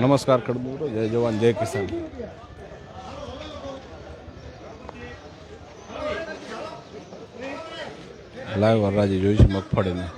નમસ્કાર ખેડૂતો જય જવાન જય કિસાન. લાઈવ હરાજી જોઈ છે મગફળીની.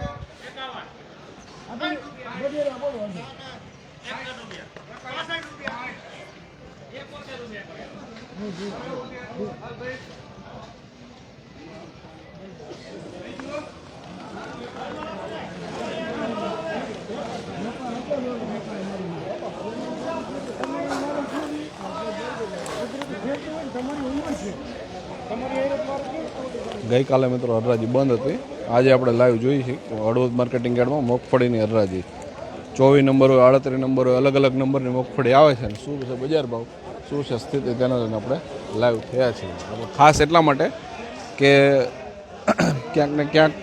ગઈકાલે મિત્રો હરરાજી બંધ હતી. આજે આપણે લાઈવ જોઈ છે હળવદ માર્કેટિંગ યાર્ડમાં મગફળીની હરરાજી. ચોવીસ નંબર હોય, આડત્રીસ નંબર હોય, અલગ અલગ નંબરની મગફળી આવે છે ને શું છે બજાર ભાવ? શું છે સ્થિતિ? તેના લઈને આપણે લાઈવ થયા છીએ. ખાસ એટલા માટે કે ક્યાંક ને ક્યાંક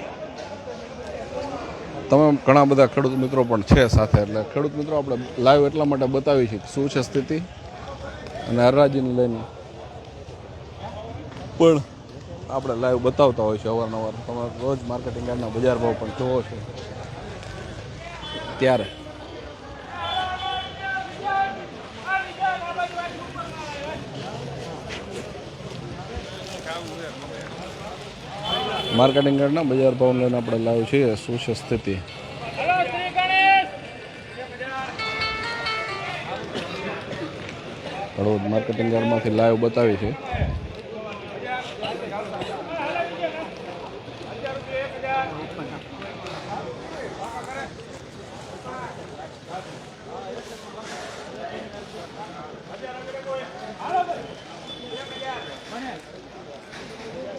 તમે ઘણા બધા ખેડૂત મિત્રો પણ છે સાથે. એટલે ખેડૂત મિત્રો આપણે લાઈવ એટલા માટે બતાવી છે શું છે સ્થિતિ? અને હરરાજીને લઈને પણ આપણે લાઈવ બતાવતા હોય છે અવારનવાર. તમે રોજ માર્કેટિંગ યાર્ડના બજાર ભાવ પણ જોવો છો. ત્યારે. માર્કેટિંગ યાર્ડના બજાર ભાવ લઈને આપણે લાઈવ છીએ. શું છે સ્થિતિ? હળવદ માર્કેટિંગ યાર્ડમાંથી લાઈવ બતાવી છે.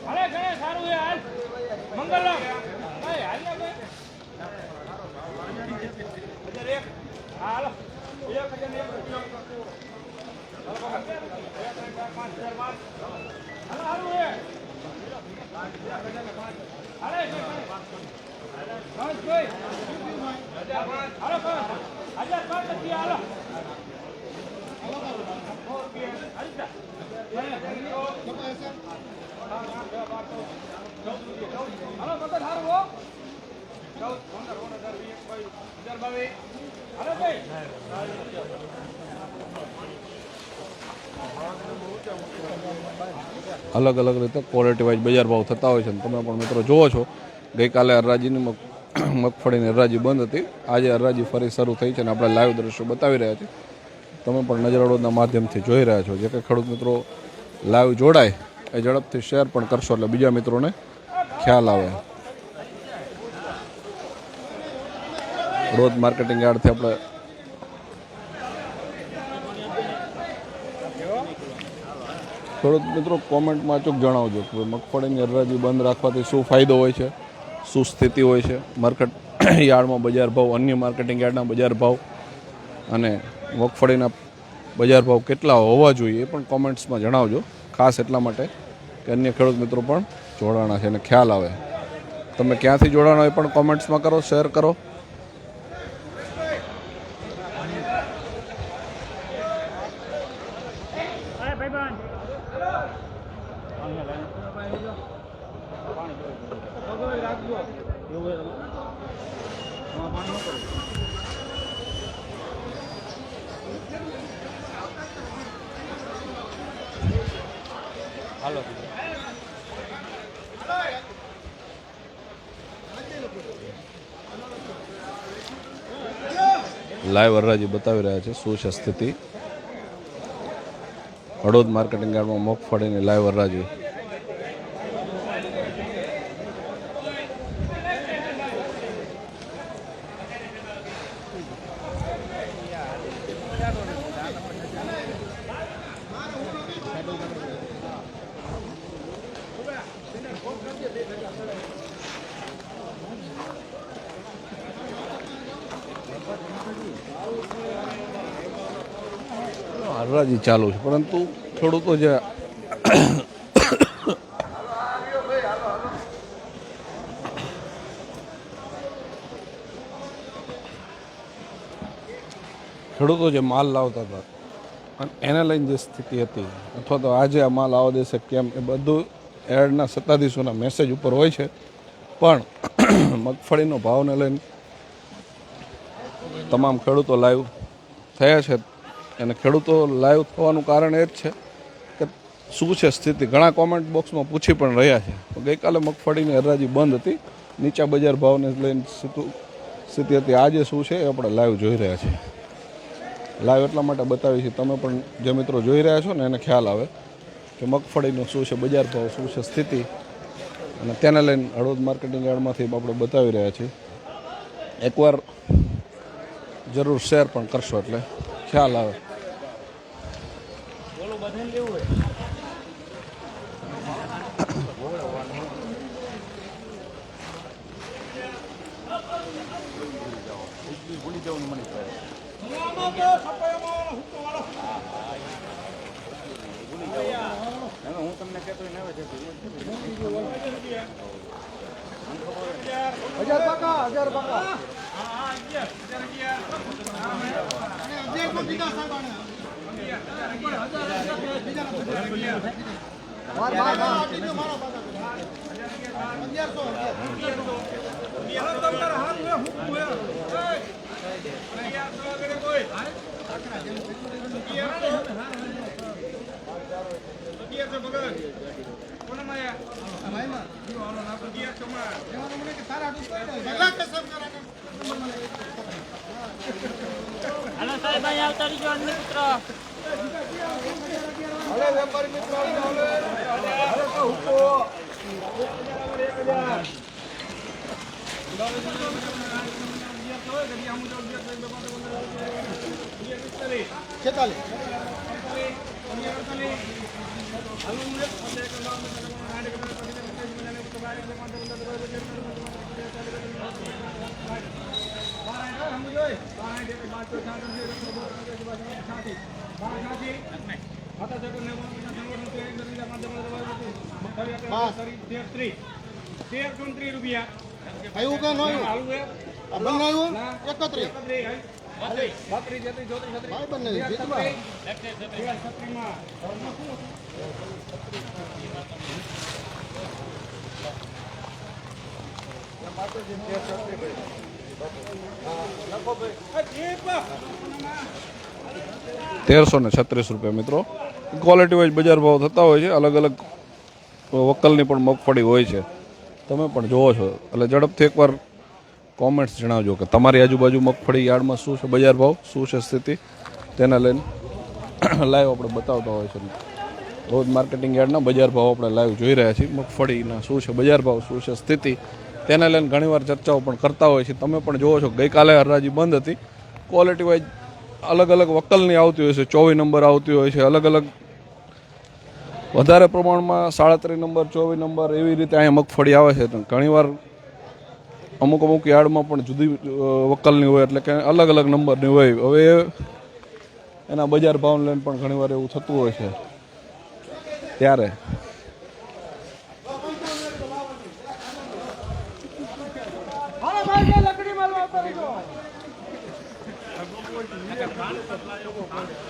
હાલે ઘણે સારું છે, હાલ. મંગલ ભાઈ એક. હાલો. હારું છે હાલે પાંચ જોઈ હજાર હાલો વીસ બાવીસ હજાર બાવીસ હાલો ભાઈ અલગ અલગ રીતે ક્વોલિટી વાઇઝ બજાર ભાવ થતા હોય છે તમે પણ મિત્રો જુઓ છો. ગઈકાલે હરરાજીની મગ મગફળીની હરરાજી બંધ હતી. આજે હરરાજી ફરી શરૂ થઈ છે અને આપણે લાઈવ દ્રશ્યો બતાવી રહ્યા છીએ તમે પણ નજરઅડોદના માધ્યમથી જોઈ રહ્યા છો. જે કંઈ ખેડૂત મિત્રો લાઈવ જોડાય એ ઝડપથી શેર પણ કરશો એટલે બીજા મિત્રોને ખ્યાલ આવે. રોજ માર્કેટિંગ યાર્ડથી આપણે થોડુંક મિત્રો કોમેન્ટમાં અચૂક જણાવજો કે મગફળીની હરરાજી બંધ રાખવાથી શું ફાયદો હોય છે? શું સ્થિતિ હોય છે? માર્કેટ યાર્ડમાં બજાર ભાવ, અન્ય માર્કેટિંગ યાર્ડના બજાર ભાવ અને મગફળીના બજાર ભાવ કેટલા હોવા જોઈએ એ પણ કોમેન્ટ્સમાં જણાવજો. ખાસ એટલા માટે કે અન્ય ખેડૂત મિત્રો પણ જોડાણા છે અને ખ્યાલ આવે. તમે ક્યાંથી જોડાણા એ પણ કોમેન્ટ્સમાં કરો, શેર કરો. અરે હાલો. લાઈવ હરાજી બતાવી રહ્યા છે શું છે સ્થિતિ? હળોદ માર્કેટિંગ યાર્ડમાં મગફળીની લાઈવ હરાજી હરાજી ચાલુ છે. પરંતુ ખેડૂતો જે ખેડૂતો જે માલ લાવતા હતા. અને એને લઈને જે સ્થિતિ હતી, અથવા તો આજે આ માલ આવવા દેશે કેમ, એ બધું એડના સત્તાધીશોના મેસેજ ઉપર હોય છે. પણ મગફળીનો ભાવને લઈને તમામ ખેડૂતો લાઈવ થયા છે. અને ખેડૂતો લાઈવ થવાનું કારણ એ જ છે કે શું છે સ્થિતિ? ઘણા કોમેન્ટ બોક્સમાં પૂછી પણ રહ્યા છે. તો ગઈકાલે મગફળીની હરાજી બંધ હતી. નીચા બજાર ભાવને લઈને સ્થિતિ હતી. આજે શું છે એ આપણે લાઈવ જોઈ રહ્યા છીએ. લાઈવ એટલા માટે બતાવી છે તમે પણ જે મિત્રો જોઈ રહ્યા છો ને એને ખ્યાલ આવે કે મગફળીનું શું છે, બજાર ભાવ શું છે, સ્થિતિ. અને તેને લઈને હળવદ માર્કેટિંગ યાર્ડમાંથી આપણે બતાવી રહ્યા છીએ. એકવાર જરૂર શેર પણ કરશો એટલે ખ્યાલ આવે. હજાર ટકા હજાર ટકા હા, હા, અગિયાર, અગિયાર, અગિયાર. અગિયાર તો તારા હાથ હોય, હાલો સાહેબ અહીંયા આવતા રહીજો અન્ય પુત્ર હલે વેપારી મિત્રો આવજો, તેર ત્રીસ રૂપિયા આવ્યું કે ન આવ્યું બંને આવ્યું એકત્રીસ બત્રીસ, ચોત્રીસ, છત્રીસ. ભાઈ. તેરસો ને છત્રીસ રૂપિયા મિત્રો. ક્વોલિટી વાઇઝ બજાર ભાવ થતા હોય છે, અલગ અલગ વકલની પણ મગફળી હોય છે. તમે પણ જોવો છો. એટલે ઝડપથી એકવાર કોમેન્ટ્સ જણાવજો કે તમારી આજુબાજુ મગફળી યાર્ડમાં શું છે, બજાર ભાવ, શું છે સ્થિતિ? તેને લઈને લાઈવ આપણે બતાવતા હોય છે. રોજ માર્કેટિંગ યાર્ડના બજાર ભાવ આપણે લાઈવ જોઈ રહ્યા છીએ. મગફળીના શું છે, બજાર ભાવ, શું છે સ્થિતિ? તેને લઈને ઘણીવાર ચર્ચાઓ પણ કરતા હોય છે. તમે પણ જોવો છો ગઈકાલે હરાજી બંધ હતી. ક્વોલિટી વાઇઝ અલગ અલગ વકલની આવતી હોય છે, ચોવીસ નંબર આવતી હોય છે, અલગ અલગ વધારે પ્રમાણમાં સાડત્રીસ નંબર, ચોવીસ નંબર એવી રીતે અહીંયા મગફળી આવે છે. ઘણીવાર અમુક અમુક યાર્ડમાં પણ જુદી વકલની હોય એટલે કે અલગ અલગ નંબરની હોય. હવે એના બજાર ભાવ લઈને પણ ઘણીવાર એવું થતું હોય છે. ત્યારે લકડી Der Plan ist doch leider hoch.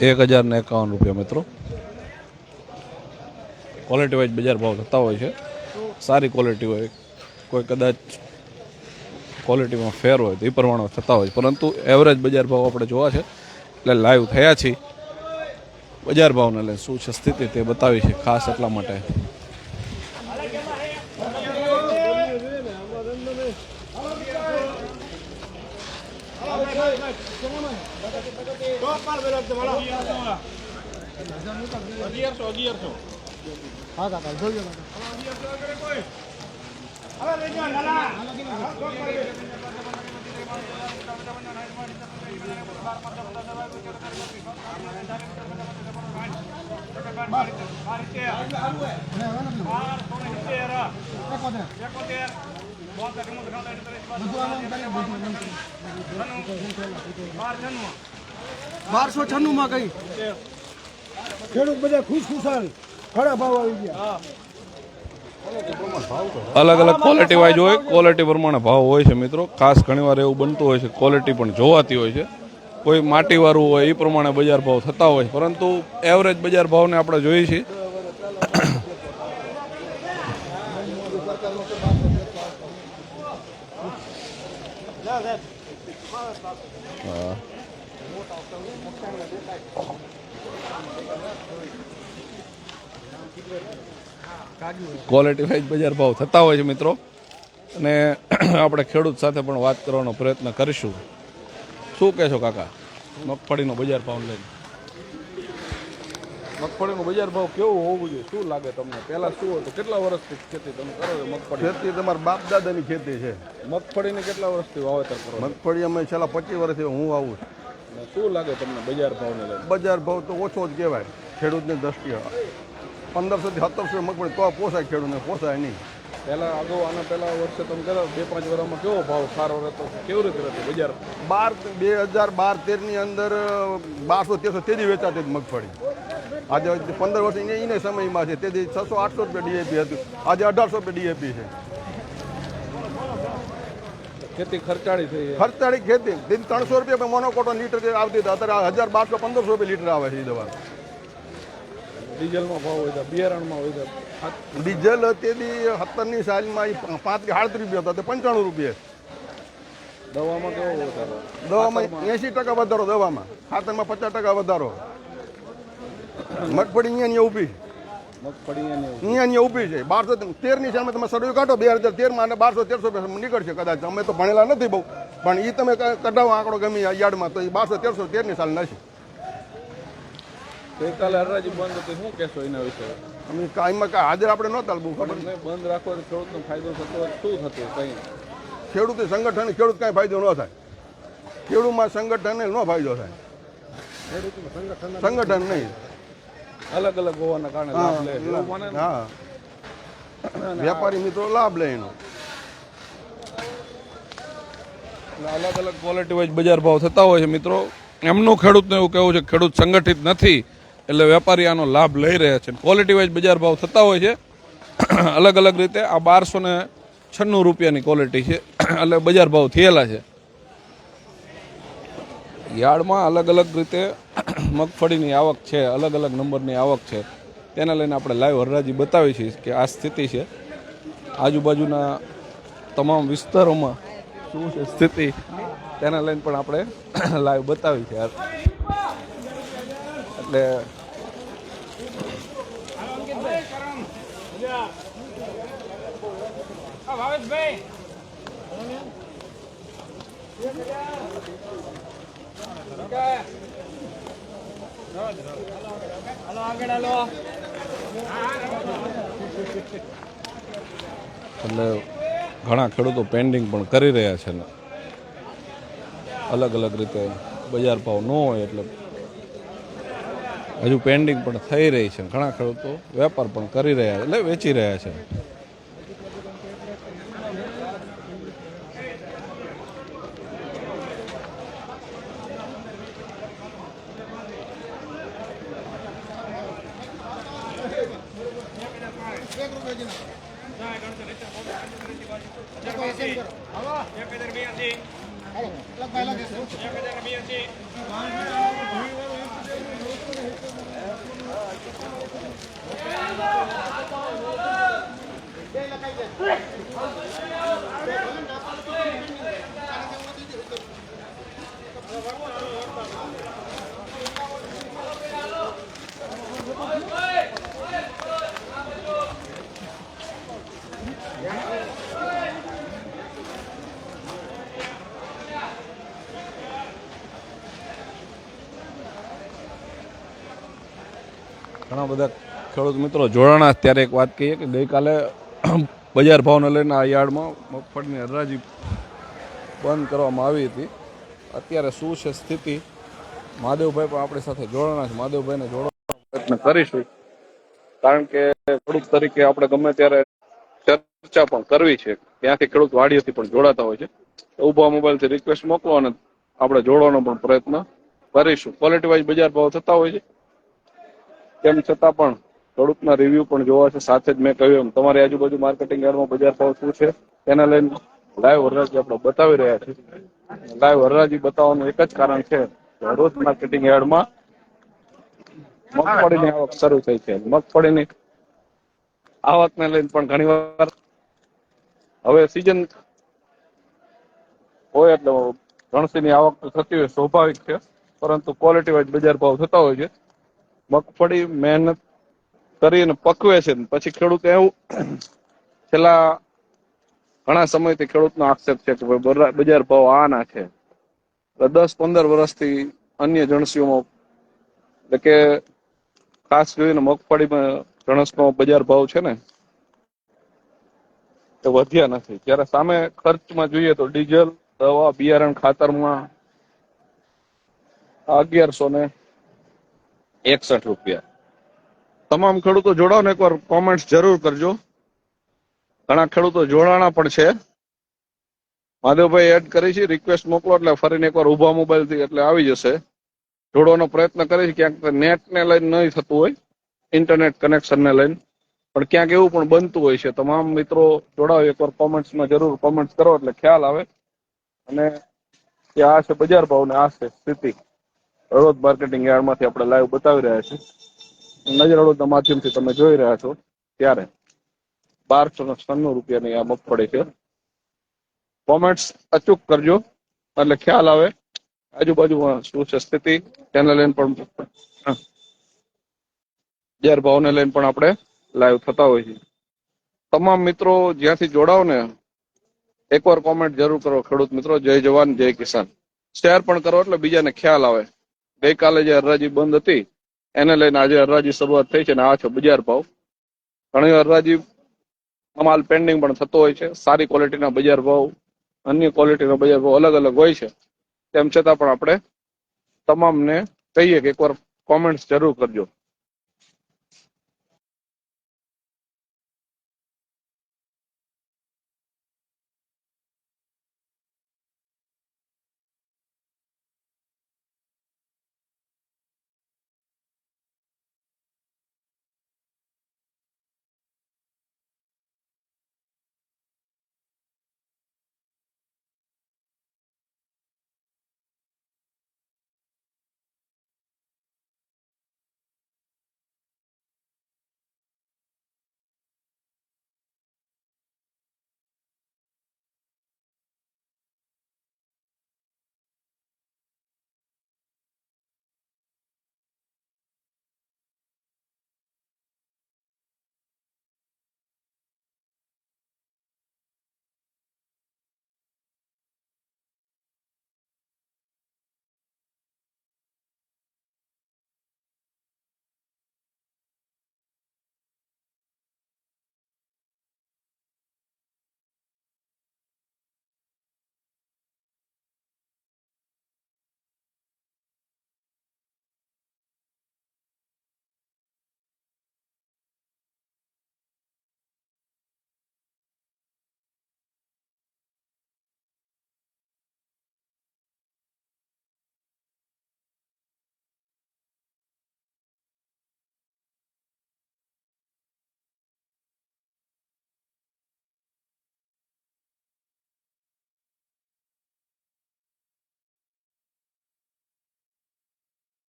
એક હજાર ને એકાવન રૂપિયા મિત્રો. ક્વોલિટી વાઇઝ બજાર ભાવ થતા હોય છે. સારી ક્વોલિટી હોય. કોઈ કદાચ ક્વોલિટીમાં ફેર હોય તો એ પ્રમાણે થતા હોય છે. પરંતુ એવરેજ બજાર ભાવ આપણે જોવા છે. એટલે લાઈવ થયા છીએ. બજાર ભાવને લઈને શું છે સ્થિતિ તે બતાવી છે ખાસ એટલા માટે. અગિયારસો અગિયારસો હા કાકા જોજો લઈ જાઓ નાના બારસો છન્નું માં કઈ. ખેડૂત બધા ખુશ ખુશાલ. ખરા ભાવ આવી ગયા. અલગ અલગ ક્વોલિટી વાઇઝ હોય ક્વોલિટી પ્રમાણે ભાવ હોય છે મિત્રો. ખાસ ઘણીવાર એવું બનતું હોય છે ક્વોલિટી પણ જોવાતી હોય છે. કોઈ માટીવાળું હોય એ પ્રમાણે બજાર ભાવ થતા હોય છે. પરંતુ એવરેજ બજાર ભાવને આપણે જોઈએ છીએ. હા. ક્વોલિટી વાઇઝ બજાર ભાવ થતા હોય છે મિત્રો. અને આપણે ખેડૂત સાથે પણ વાત કરવાનો પ્રયત્ન કરીશું. શું કહેશો કાકા? મગફળીનો બજાર ભાવ લઈને. મગફળીનો બજાર ભાવ કેવો હોવું જોઈએ? શું લાગે તમને? પહેલાં શું હતું? કેટલા વર્ષથી ખેતી તમે કરો છો મગફળી? ખેતી તમારા બાપ દાદાની ખેતી છે. મગફળીને કેટલા વર્ષથી વાવેતર કરો મગફળી અમે છેલ્લા પચીસ વર્ષથી હું આવું છું. શું લાગે તમને બજાર ભાવને લઈને? બજાર ભાવ તો ઓછો જ કહેવાય ખેડૂતની દ્રષ્ટિએ. પંદરસોથી સત્તરસો મગફળી તો પોસાય ખેડૂતને પોસાય નહીં. પહેલા અગાઉ આના પહેલાં વર્ષે તમે કહેતા બે પાંચ વર્ષમાં કેવો ભાવ સારો રહેતો? કેવી રીતે રહેતો બજાર? બાર બે હજાર બાર તેરની અંદર બારસો તેરસો તેદી વેચાતી જ મગફળી. આજે પંદર વર્ષ એને સમયમાં છે તેથી છસો આઠસો રૂપિયા ડીએપી હતું. આજે અઢારસો રૂપિયા ડીએપી છે. ખેતી ખર્ચાળી થઈ ખર્ચાળી ખેતી. દિન ત્રણસો રૂપિયા મોનોકોટો લીટર આવતી હતી. અત્યારે હજાર બારસો પંદરસો રૂપિયા લીટર આવે છે દવા. ડીઝલમાં ભાવ હોય બિયારણમાં હોય ડીઝલ તેથી સત્તરની સાલમાં પાંચ કે સાડત્રીસ રૂપિયા હતા તે પંચાણું રૂપિયા. દવામાં કેવો વધારો? દવામાં એંસી ટકા વધારો દવામાં. ખાતરમાં પચાસ ટકા વધારો. મગફળી અહીંયા ઊભી. અહીંયા અહીંયા ઊભી છે. બારસો તેરની સામે તમે સર્વે કાઢો બે હજાર તેરમાં અને બારસો તેરસો રૂપિયા નીકળશે કદાચ. અમે તો ભણેલા નથી બહુ. પણ એ તમે કઢાવો આંકડો ગમે યાર્ડમાં તો એ બારસો તેરસો તેરની સાલ નથી ગઈકાલે હરાજી બંધ હતી શું કહેશો એના વિશે? અમે કાંઈમાં કાંઈ હાજર આપણે નહોતા બહુ ખબર બંધ ખેડૂતનો ફાયદો થતો શું થતું કંઈ? ખેડૂત સંગઠન ખેડૂત કાંઈ ફાયદો ન થાય. ખેડૂતમાં સંગઠનને ન ફાયદો થાય. સંગઠન નહીં. અલગ અલગ હોવાના કારણે લાભ લે એવું માને હા વેપારી મિત્રો લાભ લે એનો. અલગ અલગ ક્વોલિટી વાઇઝ બજાર ભાવ થતા હોય છે મિત્રો. એમનું ખેડૂતને એવું કહેવું છે ખેડૂત સંગઠિત નથી એટલે વેપારી આનો લાભ લઈ રહ્યા છે. ક્વોલિટી વાઇઝ બજાર ભાવ થતા હોય છે. અલગ અલગ રીતે આ બારસો ને છન્નું રૂપિયાની ક્વોલિટી છે. એટલે બજાર ભાવ થયેલા છે. યાર્ડમાં અલગ અલગ રીતે મગફળીની આવક છે, અલગ અલગ નંબરની આવક છે. તેને લઈને આપણે લાઈવ હરરાજી બતાવી છીએ કે આ સ્થિતિ છે. આજુબાજુના તમામ વિસ્તારોમાં શું છે સ્થિતિ, તેને લઈને પણ આપણે લાઈવ બતાવી છે એટલે ભાવેશભાઈ એટલે ઘણા ખેડૂતો પેન્ડિંગ પણ કરી રહ્યા છે ને. અલગ અલગ રીતે બજાર ભાવ ન હોય એટલે હજુ પેન્ડિંગ પણ થઈ રહી છે ઘણા ખેડૂતો વેપાર પણ કરી રહ્યા એટલે વેચી રહ્યા છે. ખેડૂત મિત્રો, જોડાણા ત્યારે એક વાત કહીએ કે ગઈકાલે બજાર ભાવને લઈને આ યાર્ડમાં મગફળીની હરાજી બંધ કરવામાં આવી હતી. અત્યારે શું છે સ્થિતિ? મહાદેવભાઈ પણ આપણી સાથે જોડાણા છે. મહાદેવભાઈને જોડવાનો પ્રયત્ન કરીશું. કારણ કે ખેડૂત તરીકે આપણે ગમે ત્યારે ચર્ચા પણ કરવી છે. ત્યાંથી ખેડૂત વાડીઓથી પણ જોડાતા હોય છે. ઊભા મોબાઈલથી રિક્વેસ્ટ મોકલો અને આપણે જોડવાનો પણ પ્રયત્ન કરીશું. ક્વોલિટી વાઇઝ બજાર ભાવ થતા હોય છે. તેમ છતાં પણ ખેડૂતના રિવ્યુ પણ જોવા છે. સાથે જ મેં કહ્યું એમ, તમારી આજુબાજુ માર્કેટિંગ યાર્ડમાં બજાર ભાવ શું છે? તેના લઈને લાઈવ વરરાજી આપણે બતાવી રહ્યા છીએ. લાઈવ હરાજી બતાવવાનું એક જ કારણ છે કે માર્કેટિંગ યાર્ડમાં મગફળીની આવક શરૂ થઈ છે. મગફળીની આવકને લઈને પણ ઘણી વાર હવે સિઝન હોય એટલે ગણસીની આવક તો થતી હોય, સ્વાભાવિક છે. પરંતુ ક્વોલિટી વાઇઝ બજાર ભાવ થતા હોય છે. મગફળી, મહેનત કરીને પકવે છે પછી ખેડૂત એવું છેલ્લા ઘણા સમયથી ખેડૂતનો આક્ષેપ છે કે ભાઈ બજાર ભાવ આના છે દસ, પંદર વર્ષથી અન્ય જણસીઓમાં એટલે કે ખાસ કરીને મગફળીમાં જણસનો બજાર ભાવ છે ને, એ વધ્યા નથી. જ્યારે સામે ખર્ચમાં જોઈએ તો ડીઝલ, દવા, બિયારણ ખાતરમાં અગિયારસો ને એકસઠ રૂપિયા. તમામ ખેડૂતો જોડાઓ ને એકવાર કોમેન્ટ્સ જરૂર કરજો. ઘણા ખેડૂતો જોડાણા પણ છે. માધવભાઈ એડ કરી છે રિક્વેસ્ટ મોકલો એટલે ફરીને એકવાર ઊભા મોબાઈલથી એટલે આવી જશે. જોડવાનો પ્રયત્ન કરે છે, ક્યાંક નેટને લઈને નહીં થતું હોય ઇન્ટરનેટ કનેક્શન ને લઈને. પણ ક્યાંક એવું પણ બનતું હોય છે. તમામ મિત્રો જોડાઓ, એકવાર કોમેન્ટ્સમાં જરૂર કોમેન્ટ્સ કરો એટલે ખ્યાલ આવે. અને આ છે બજાર ભાવ ને આ છે સ્થિતિ. હળવદ માર્કેટિંગ યાર્ડમાંથી આપણે લાઈવ બતાવી રહ્યા છીએ. નજર હળવદના માધ્યમથી તમે જોઈ રહ્યા છો ત્યારે બારસો ને છન્નું રૂપિયાની આ મગફળી છે. કોમેન્ટ્સ અચૂક કરજો, એટલે ખ્યાલ આવે. આજુબાજુમાં શું છે સ્થિતિ? તેને લઈને પણ બજાર ભાવને લઈને પણ આપણે લાઈવ થતા હોય છે તમામ મિત્રો જ્યાંથી જોડાવો ને, એકવાર કોમેન્ટ જરૂર કરો ખેડૂત મિત્રો. જય જવાન, જય કિસાન. શેર પણ કરો એટલે બીજાને ખ્યાલ આવે. ગઈકાલે જે હરાજી બંધ હતી એને લઈને આજે હરરાજી શરૂઆત થઈ છે અને આ છે બજાર ભાવ. ઘણી હરરાજી અમાલ માલ પેન્ડિંગ પણ થતો હોય છે. સારી ક્વોલિટીના બજાર ભાવ, અન્ય ક્વોલિટીના બજાર ભાવ અલગ અલગ હોય છે. તેમ છતાં પણ આપણે તમામને કહીએ કે એકવાર કોમેન્ટ્સ જરૂર કરજો.